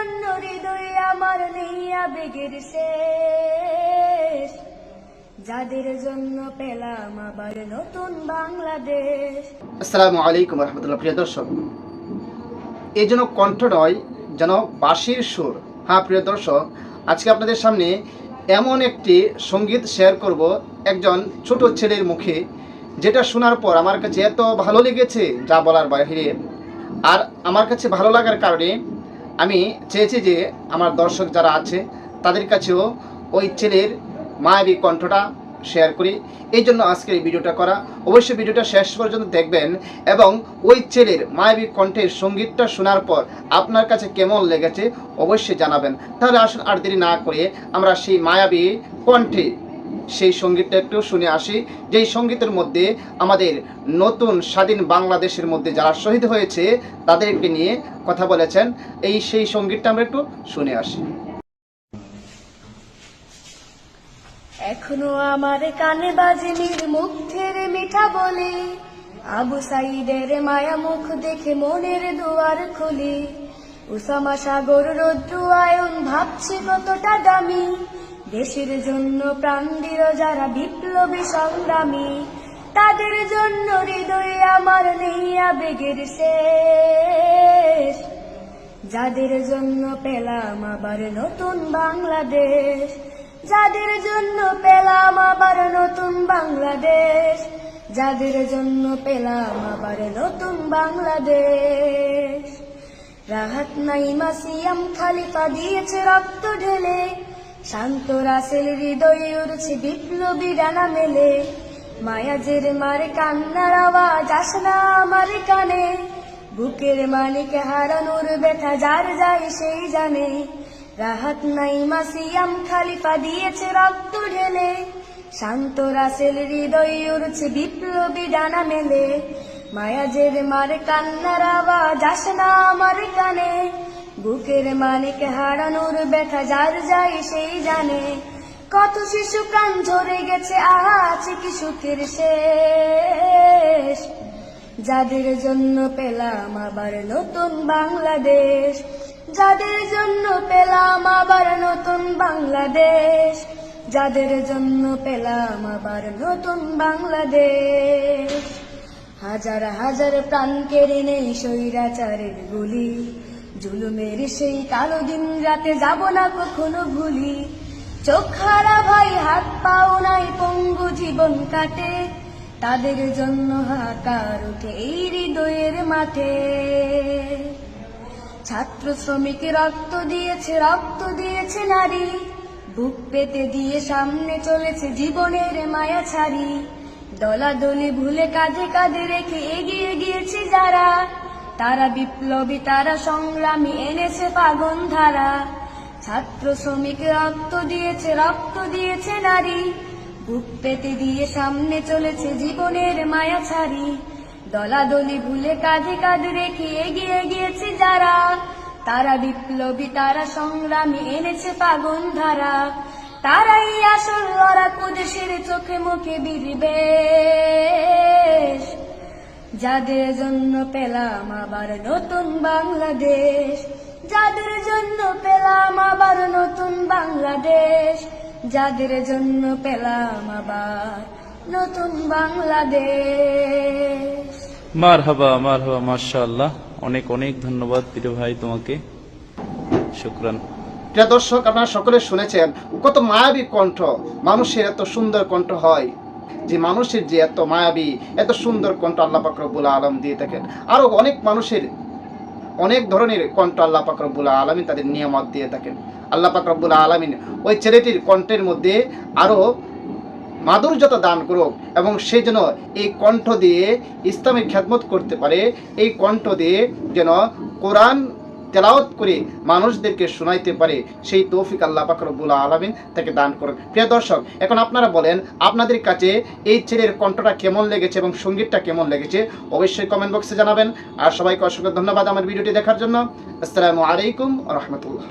জন্য হৃদয়ে আমার নেই আবেগের শেষ। যাদের জন্য পেলাম আবার নতুন বাংলাদেশ। আসসালামু আলাইকুম রহমতুল্লাহ, প্রিয় দর্শক। এই যেন কণ্ঠ নয় যেন বাঁশির সুর। হ্যাঁ প্রিয় দর্শক, আজকে আপনাদের সামনে এমন একটি সংগীত শেয়ার করব একজন ছোট ছেলের মুখে, যেটা শোনার পর আমার কাছে এত ভালো লেগেছে, যা বলার বাইরে। আর আমার কাছে ভালো লাগার কারণে আমি চেয়েছি যে আমার দর্শক যারা আছে, তাদের কাছেও ওই ছেলের মায়াবী কণ্ঠটা শেয়ার করি। এই জন্য আজকের এই ভিডিওটা করা। অবশ্যই ভিডিওটা শেষ পর্যন্ত দেখবেন এবং ওই ছেলের মায়াবী কণ্ঠের সঙ্গীতটা শোনার পর আপনার কাছে কেমন লেগেছে অবশ্যই জানাবেন। তাহলে আসুন আর দেরি না করে আমরা সেই মায়াবী কণ্ঠে সেই সঙ্গীতটা একটু শুনে আসি, যেই সঙ্গীতের মধ্যে আমাদের নতুন স্বাধীন বাংলাদেশের মধ্যে যারা শহীদ হয়েছে তাদেরকে নিয়ে কথা বলেছেন, এই সেই সঙ্গীতটা আমরা একটু শুনে আসি। এখনও আমার কানে বাজনির মুগ্ধের মিঠা বলে, আবু সাইদের মায়া মুখ দেখে মনের দুয়ার খুলি উসামা সাগর রোদ্রু আয়ন ভাবছি কতটা দামি দেশের জন্য প্রাণ দিল যারা বিপ্লবী সংগ্রামী, তাদের জন্য হৃদয়ে আমার নেই আবেগের শেষ। যাদের জন্য পেলাম আবার নতুন বাংলাদেশ, যাদের জন্য পেলাম আবার নতুন বাংলাদেশ, যাদের জন্য পেলাম আবার নতুন বাংলাদেশ। রাহাত নাই মাসিয়াম খালিফা দিয়েছে রক্ত ঢেলে শান্ত রাসেল হৃদয়ে উড়ছে বিপ্লবী ডানা মেলে। মায়াজের মারে কান্নার আওয়াজ আস না আমার কানে। বুকের মালিক হারানোর ব্যথা যার যায় সেই জানে। রাহাত নাই মাসিয়াম খালিফা দিয়েছে রক্ত ঢেলে। শান্ত রাসেল হৃদয় উড়ছে বিপ্লবী ডানা মেলে। মায়াজের মার কান্নার আওয়াজ আস না আমার কানে। বুকের মালিক হারানোর ব্যথা যার যায় সেই জানে। কত শিশু প্রাণ ঝরে গেছে আহা আছে কি সুখের শেষ। যাদের জন্য পেলাম আবার নতুন বাংলাদেশ। যাদের জন্য পেলাম আবার নতুন বাংলাদেশ। যাদের জন্য পেলাম আবার নতুন বাংলাদেশ। হাজার হাজার প্রাণ কেড়ে নেই স্বৈরাচারের গুলি। জুলুমের সেই কালো দিন রাতে যাব না কখনো ভুলি। চোখ হারা ভাই, হাত পাও নাই পঙ্গু জীবন কাটে। তাদের জন্য হাকার উঠে এই হৃদয়ের মাঠে। ছাত্র শ্রমিক রক্ত দিয়েছে রক্ত দিয়েছে নারী। বুক পেতে দিয়ে সামনে চলেছে জীবনের মায়া ছাড়ি। দলাদলি ভুলে কাঁধে কাঁধে রেখে এগিয়ে গিয়েছে যারা। তারা বিপ্লবী, তারা সংগ্রামী, এনেছে পাগন ধারা। ছাত্র শ্রমিক রক্ত দিয়েছে রক্ত দিয়েছে নারী। বুক পেতে দিয়ে সামনে চলেছে জীবনের মায়া ছাড়ি দলাদলি ভুলে কাঁধে কাঁধে রেখে এগিয়ে গিয়েছে যারা। তারা বিপ্লবী, তারা সংগ্রামী, এনেছে পাগন ধারা। তারাই আসল লড়া কুদেশের চোখে মুখে বিরবেশ যাদের জন্য পেলাম আবার নতুন বাংলাদেশ। যাদের জন্য পেলাম আবার নতুন বাংলাদেশ। যাদের জন্য পেলাম আবার নতুন বাংলাদেশ। মার হাবা মার হাবা মার্শাল্লাহ অনেক অনেক ধন্যবাদ প্রিয় ভাই তোমাকে। শুক্রান। প্রিয় দর্শক আপনারা সকলে শুনেছেন কত মায়াবী কণ্ঠ। মানুষের এত সুন্দর কণ্ঠ হয়। যে মানুষের যে এত মায়াবী, এত সুন্দর কণ্ঠ আল্লাহ পাকরবুল আলম দিয়ে থাকেন। আরও অনেক মানুষের অনেক ধরনের কণ্ঠ আল্লাহ পাকরবুল আলমিন তাদের নিয়ামত দিয়ে থাকেন। আল্লাহ পাকরবুল আলমিন ওই ছেলেটির কণ্ঠের মধ্যে আরও মাধুর্যতা দান করুক এবং সে যেন এই কণ্ঠ দিয়ে ইসলামের খ্যাতমত করতে পারে, এই কণ্ঠ দিয়ে যেন কোরআন তেলাওয়াত করে মানুষদেরকে শোনাইতে পারে, সেই তৌফিক আল্লাহ পাকরবুল আলমিন তাকে দান করুন। প্রিয় দর্শক, এখন আপনারা বলেন, আপনাদের কাছে এই ছেলের কণ্ঠটা কেমন লেগেছে এবং সঙ্গীতটা কেমন লেগেছে? অবশ্যই কমেন্ট বক্সে জানাবেন। আর সবাইকে অসংখ্য ধন্যবাদ আমার ভিডিওটি দেখার জন্য। আসসালামু আলাইকুম রহমতুল্লাহ।